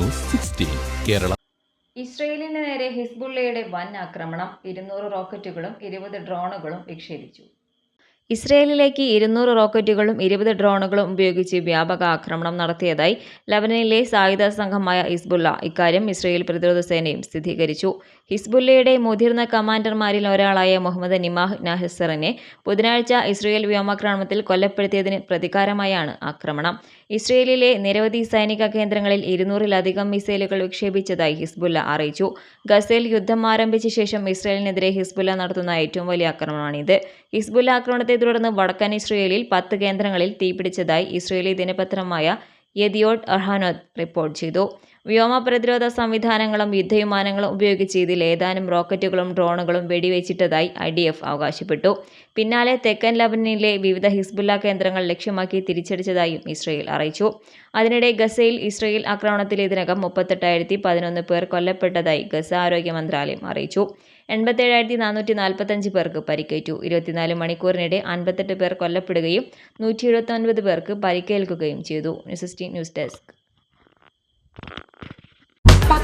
News sixteen Kerala. ഇസ്രയേലിന് നേരെ ഹിസ്ബുള്ളയുടെ വൻ ആക്രമണം. ഇരുന്നൂറ് റോക്കറ്റുകളും ഇരുപത് ഡ്രോണുകളും വിക്ഷേപിച്ചു. ഇസ്രയേലിലേക്ക് ഇരുന്നൂറ് റോക്കറ്റുകളും ഇരുപത് ഡ്രോണുകളും ഉപയോഗിച്ച് വ്യാപക ആക്രമണം നടത്തിയതായി ലബനനിലെ സായുധ സംഘമായ ഹിസ്ബുല്ല ഇക്കാര്യം ഇസ്രയേൽ പ്രതിരോധ സേനയും സ്ഥിരീകരിച്ചു. ഹിസ്ബുല്ലയുടെ മുതിർന്ന കമാൻഡർമാരിൽ ഒരാളായ മുഹമ്മദ് നിമാഹ് നഹസറിനെ ബുധനാഴ്ച ഇസ്രയേൽ വ്യോമാക്രമണത്തിൽ കൊല്ലപ്പെടുത്തിയതിന് പ്രതികാരമായാണ് ആക്രമണം. ഇസ്രയേലിലെ നിരവധി സൈനിക കേന്ദ്രങ്ങളിൽ ഇരുന്നൂറിലധികം മിസൈലുകൾ വിക്ഷേപിച്ചതായി ഹിസ്ബുല്ല അറിയിച്ചു. ഗസേൽ യുദ്ധം ആരംഭിച്ച ശേഷം ഇസ്രയേലിനെതിരെ ഹിസ്ബുല്ല നടത്തുന്ന ഏറ്റവും വലിയ ആക്രമണമാണിത്. ഹിസ്ബുല്ല ആക്രമണത്തെ തുടർന്ന് വടക്കൻ ഇസ്രയേലിൽ പത്ത് കേന്ദ്രങ്ങളിൽ തീപിടിച്ചതായി ഇസ്രയേലി ദിനപത്രമായ യദിയോട്ട് അഹാനോത്ത് റിപ്പോർട്ട് ചെയ്തു. വ്യോമ പ്രതിരോധ സംവിധാനങ്ങളും യുദ്ധവിമാനങ്ങളും ഉപയോഗിച്ച് ഇതിൽ ഏതാനും റോക്കറ്റുകളും ഡ്രോണുകളും വെടിവെച്ചിട്ടതായി ഐ ഡി എഫ് അവകാശപ്പെട്ടു. പിന്നാലെ തെക്കൻ ലബനനിലെ വിവിധ ഹിസ്ബുല്ല കേന്ദ്രങ്ങൾ ലക്ഷ്യമാക്കി തിരിച്ചടിച്ചതായും ഇസ്രയേൽ അറിയിച്ചു. അതിനിടെ ഗസയിൽ ഇസ്രയേൽ ആക്രമണത്തിൽ ഇതിനകം മുപ്പത്തെട്ടായിരത്തി പതിനൊന്ന് പേർ കൊല്ലപ്പെട്ടതായി ഗസ ആരോഗ്യ മന്ത്രാലയം അറിയിച്ചു. എൺപത്തേഴായിരത്തി നാനൂറ്റി നാൽപ്പത്തഞ്ച് പേർക്ക് പരിക്കേറ്റു. ഇരുപത്തിനാല് മണിക്കൂറിനിടെ അൻപത്തെട്ട് പേർ കൊല്ലപ്പെടുകയും നൂറ്റി എഴുപത്തൊൻപത് പേർക്ക് പരിക്കേൽക്കുകയും ചെയ്തു. News news desk.